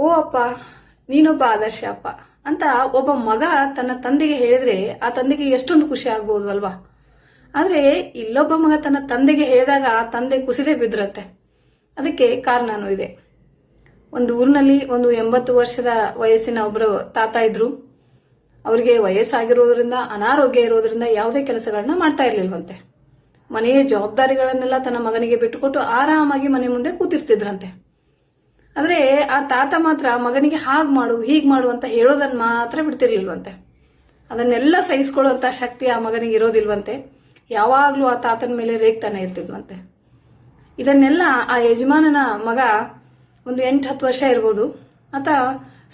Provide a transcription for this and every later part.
ಓ ಅಪ್ಪ, ನೀನೊಬ್ಬ ಆದರ್ಶ ಅಪ್ಪ ಅಂತ ಒಬ್ಬ ಮಗ ತನ್ನ ತಂದೆಗೆ ಹೇಳಿದ್ರೆ ಆ ತಂದೆಗೆ ಎಷ್ಟೊಂದು ಖುಷಿ ಆಗ್ಬೋದು ಅಲ್ವಾ? ಆದ್ರೆ ಇಲ್ಲೊಬ್ಬ ಮಗ ತನ್ನ ತಂದೆಗೆ ಹೇಳಿದಾಗ ಆ ತಂದೆ ಕುಸಿದೇ ಬಿದ್ರಂತೆ. ಅದಕ್ಕೆ ಕಾರಣನೂ ಇದೆ. ಒಂದು ಊರಿನಲ್ಲಿ ಒಂದು ಎಂಬತ್ತು ವರ್ಷದ ವಯಸ್ಸಿನ ಒಬ್ಬರು ತಾತ ಇದ್ರು. ಅವರಿಗೆ ವಯಸ್ಸಾಗಿರೋದ್ರಿಂದ, ಅನಾರೋಗ್ಯ ಇರೋದ್ರಿಂದ ಯಾವುದೇ ಕೆಲಸಗಳನ್ನ ಮಾಡ್ತಾ ಇರಲಿಲ್ವಂತೆ. ಮನೆಯ ಜವಾಬ್ದಾರಿಗಳನ್ನೆಲ್ಲ ತನ್ನ ಮಗನಿಗೆ ಬಿಟ್ಟುಕೊಟ್ಟು ಆರಾಮಾಗಿ ಮನೆ ಮುಂದೆ ಕೂತಿರ್ತಿದ್ರಂತೆ. ಆದ್ರೆ ಆ ತಾತ ಮಾತ್ರ ಮಗನಿಗೆ ಹಾಗೆ ಮಾಡು, ಹೀಗೆ ಮಾಡು ಅಂತ ಹೇಳೋದನ್ನ ಮಾತ್ರ ಬಿಡ್ತಿರ್ಲಿಲ್ವಂತೆ. ಅದನ್ನೆಲ್ಲ ಸಹಿಸ್ಕೊಳ್ಳುವಂತ ಶಕ್ತಿ ಆ ಮಗನಿಗೆ ಇರೋದಿಲ್ವಂತೆ. ಯಾವಾಗಲೂ ಆ ತಾತನ ಮೇಲೆ ರೇಗ್ತಾನೆ ಇರ್ತಿದ್ವಂತೆ. ಇದನ್ನೆಲ್ಲ ಆ ಯಜಮಾನನ ಮಗ ಒಂದು ಎಂಟು ಹತ್ತು ವರ್ಷ ಇರ್ಬೋದು, ಆತ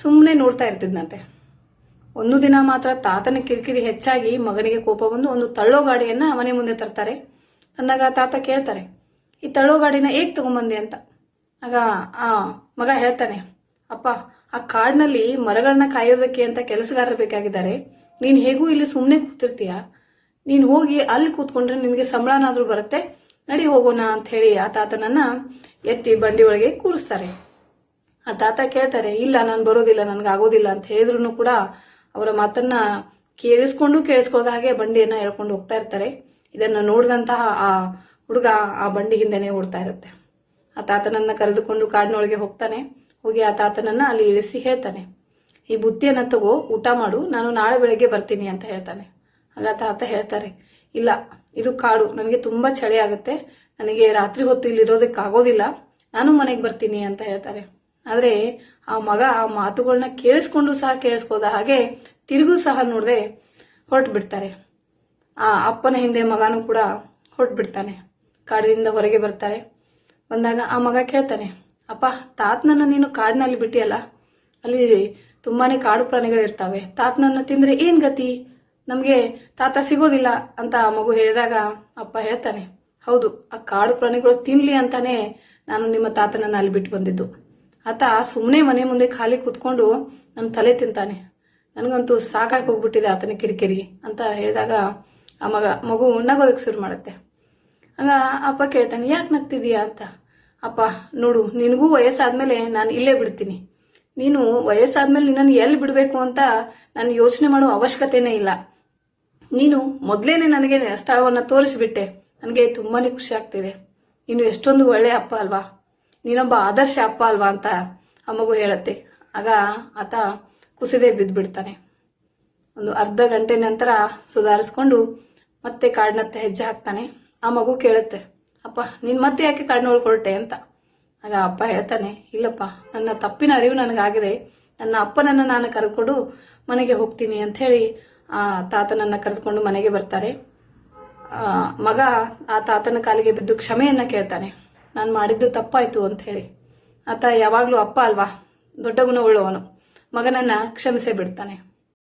ಸುಮ್ಮನೆ ನೋಡ್ತಾ ಇರ್ತಿದ್ನಂತೆ. ಒಂದು ದಿನ ಮಾತ್ರ ತಾತನ ಕಿರಿಕಿರಿ ಹೆಚ್ಚಾಗಿ ಮಗನಿಗೆ ಕೋಪ ಬಂದು ಒಂದು ತಳ್ಳೋ ಗಾಡಿಯನ್ನ ಮನೆ ಮುಂದೆ ತರ್ತಾರೆ. ಅಂದಾಗ ತಾತ ಕೇಳ್ತಾರೆ, ಈ ತಳ್ಳೋ ಗಾಡಿನ ಹೇಗೆ ತಗೊಂಬಂದೆ? ಅಂತ. ಆಗ, ಆ, ಮಗ ಹೇಳ್ತಾನೆ, ಅಪ್ಪ, ಆ ಕಾಡಿನಲ್ಲಿ ಮರಗಳನ್ನ ಕಾಯೋದಕ್ಕೆ ಅಂತ ಕೆಲಸಗಾರರು ಬೇಕಾಗಿದ್ದಾರೆ. ನೀನು ಹೇಗೂ ಇಲ್ಲಿ ಸುಮ್ಮನೆ ಕೂತಿರ್ತೀಯ? ನೀನು ಹೋಗಿ ಅಲ್ಲಿ ಕೂತ್ಕೊಂಡ್ರೆ ನಿನಗೆ ಸಂಬಳನಾದರೂ ಬರುತ್ತೆ. ನಡಿ ಹೋಗೋಣ ಅಂತ ಹೇಳಿ ಆ ತಾತನನ್ನ ಎತ್ತಿ ಬಂಡಿ ಒಳಗೆ ಕೂರಿಸ್ತಾರೆ. ಆ ತಾತ ಕೇಳ್ತಾರೆ, ಇಲ್ಲ, ನಾನು ಬರೋದಿಲ್ಲ, ನನಗೆ ಆಗೋದಿಲ್ಲ ಅಂತ ಹೇಳಿದ್ರು ಕೂಡ ಅವರ ಮಾತನ್ನ ಕೇಳಿಸ್ಕೊಂಡು ಕೇಳಿಸ್ಕೊಳ್ದ ಹಾಗೆ ಬಂಡಿಯನ್ನ ಹೇಳ್ಕೊಂಡು ಹೋಗ್ತಾ ಇರ್ತಾರೆ. ಇದನ್ನ ನೋಡಿದಂತಹ ಆ ಹುಡುಗ ಆ ಬಂಡಿ ಹಿಂದೆನೆ ಓಡ್ತಾ ಇರುತ್ತೆ. ಆ ತಾತನನ್ನ ಕರೆದುಕೊಂಡು ಕಾಡಿನೊಳಗೆ ಹೋಗ್ತಾನೆ. ಹೋಗಿ ಆ ತಾತನನ್ನ ಅಲ್ಲಿ ಇಳಿಸಿ ಹೇಳ್ತಾನೆ. ಈ ಬುತ್ತಿಯನ್ನ ತಗೋ, ಊಟ ಮಾಡು, ನಾನು ನಾಳೆ ಬೆಳಗ್ಗೆ ಬರ್ತೀನಿ ಅಂತ ಹೇಳ್ತಾನೆ. ಆಗ ತಾತ ಹೇಳ್ತಾರೆ, ಇಲ್ಲ, ಇದು ಕಾಡು, ನನಗೆ ತುಂಬಾ ಚಳಿ ಆಗುತ್ತೆ. ನನಗೆ ರಾತ್ರಿ ಹೊತ್ತು ಇಲ್ಲಿ ಇರೋದಕ್ಕೆ ಆಗೋದಿಲ್ಲ. ನಾನು ಮನೆಗೆ ಬರ್ತೀನಿ ಅಂತ ಹೇಳ್ತಾರೆ. ಆದ್ರೆ ಆ ಮಗ ಆ ಮಾತುಗಳನ್ನ ಕೇಳಿಸ್ಕೊಂಡು ಸಹ ಕೇಳಿಸ್ಕೋದ ಹಾಗೆ ತಿರುಗೂ ಸಹ ನೋಡದೆ ಹೊರಟು ಬಿಡ್ತಾರೆ ಆ ಅಪ್ಪನ ಹಿಂದೆ ಮಗನೂ ಕೂಡ ಹೊರಟು ಬಿಡ್ತಾನೆ ಕಾಡಿನಿಂದ ಹೊರಗೆ ಬರ್ತಾರೆ. ಬಂದಾಗ ಆ ಮಗ ಕೇಳ್ತಾನೆ, ಅಪ್ಪ, ತಾತನನ್ನ ನೀನು ಕಾಡಿನಲ್ಲಿ ಬಿಟ್ಟಿಯಲ್ಲ? ಅಲ್ಲಿ ತುಂಬಾನೇ ಕಾಡು ಪ್ರಾಣಿಗಳಿರ್ತಾವೆ. ತಾತನನ್ನ ತಿಂದ್ರೆ ಏನ್ ಗತಿ? ನಮ್ಗೆ ತಾತ ಸಿಗೋದಿಲ್ಲ ಅಂತ ಆ ಮಗು ಹೇಳಿದಾಗ ಅಪ್ಪ ಹೇಳ್ತಾನೆ, ಹೌದು, ಆ ಕಾಡು ಪ್ರಾಣಿಗಳು ತಿನ್ಲಿ ಅಂತಾನೆ ನಾನು ನಿಮ್ಮ ತಾತನನ್ನ ಅಲ್ಲಿ ಬಿಟ್ಟು ಬಂದಿದ್ದು. ಆತ ಸುಮ್ಮನೆ ಮನೆ ಮುಂದೆ ಖಾಲಿ ಕೂತ್ಕೊಂಡು ನನ್ನ ತಲೆ ತಿಂತಾನೆ. ನನಗಂತೂ ಸಾಕಾಗಿ ಹೋಗ್ಬಿಟ್ಟಿದೆ ಆತನ ಕಿರಿಕಿರಿ ಅಂತ ಹೇಳಿದಾಗ ಆ ಮಗ, ಮಗು ನಗೋದಕ್ಕೆ ಶುರು ಮಾಡುತ್ತೆ. ಆಗ ಅಪ್ಪ ಕೇಳ್ತಾನೆ, ಯಾಕೆ ನಗ್ತಿದೀಯಾ ಅಂತ. ಅಪ್ಪ, ನೋಡು, ನಿನಗೂ ವಯಸ್ಸಾದ್ಮೇಲೆ ನಾನು ಇಲ್ಲೇ ಬಿಡ್ತೀನಿ. ನೀನು ವಯಸ್ಸಾದ್ಮೇಲೆ ನಿನ್ನನ್ನು ಎಲ್ಲಿ ಬಿಡಬೇಕು ಅಂತ ನಾನು ಯೋಚನೆ ಮಾಡೋ ಅವಶ್ಯಕತೆನೇ ಇಲ್ಲ. ನೀನು ಮೊದಲೇನೆ ನನಗೆ ಸ್ಥಳವನ್ನು ತೋರಿಸಿಬಿಟ್ಟೆ. ನನಗೆ ತುಂಬಾ ಖುಷಿ ಆಗ್ತಿದೆ. ನೀನು ಎಷ್ಟೊಂದು ಒಳ್ಳೆ ಅಪ್ಪ ಅಲ್ವಾ? ನೀನೊಬ್ಬ ಆದರ್ಶ ಅಪ್ಪ ಅಲ್ವಾ ಅಂತ ಆ ಮಗು ಹೇಳತ್ತೆ. ಆಗ ಆತ ಕುಸಿದೇ ಬಿದ್ದುಬಿಡ್ತಾನೆ ಒಂದು ಅರ್ಧ ಗಂಟೆ ನಂತರ ಸುಧಾರಿಸ್ಕೊಂಡು ಮತ್ತೆ ಕಾಡಿನತ್ತ ಹೆಜ್ಜೆ ಹಾಕ್ತಾನೆ. ಆ ಮಗು ಕೇಳುತ್ತೆ, ಅಪ್ಪ ನಿನ್ನ ಮತ್ತೆ ಯಾಕೆ ಕಣ್ಣು ಹೊರಟೆ ಅಂತ. ಆಗ ಅಪ್ಪ ಹೇಳ್ತಾನೆ, ಇಲ್ಲಪ್ಪ, ನನ್ನ ತಪ್ಪಿನ ಅರಿವು ನನಗಾಗಿದೆ. ನನ್ನ ಅಪ್ಪನನ್ನ ನಾನು ಕರೆದುಕೊಂಡು ಮನೆಗೆ ಹೋಗ್ತೀನಿ ಅಂತ ಹೇಳಿ ಆ ತಾತನನ್ನ ಕರೆದುಕೊಂಡು ಮನೆಗೆ ಬರ್ತಾರೆ. ಮಗ ಆ ತಾತನ ಕಾಲಿಗೆ ಬಿದ್ದು ಕ್ಷಮೆಯನ್ನ ಕೇಳ್ತಾನೆ, ನಾನು ಮಾಡಿದ್ದು ತಪ್ಪಾಯ್ತು ಅಂತ ಹೇಳಿ. ಆತ ಯಾವಾಗ್ಲೂ ಅಪ್ಪ ಅಲ್ವಾ, ದೊಡ್ಡ ಗುಣವುಳ್ಳವನು. ಮಗನನ್ನ ಕ್ಷಮಿಸೇ ಬಿಡ್ತಾನೆ.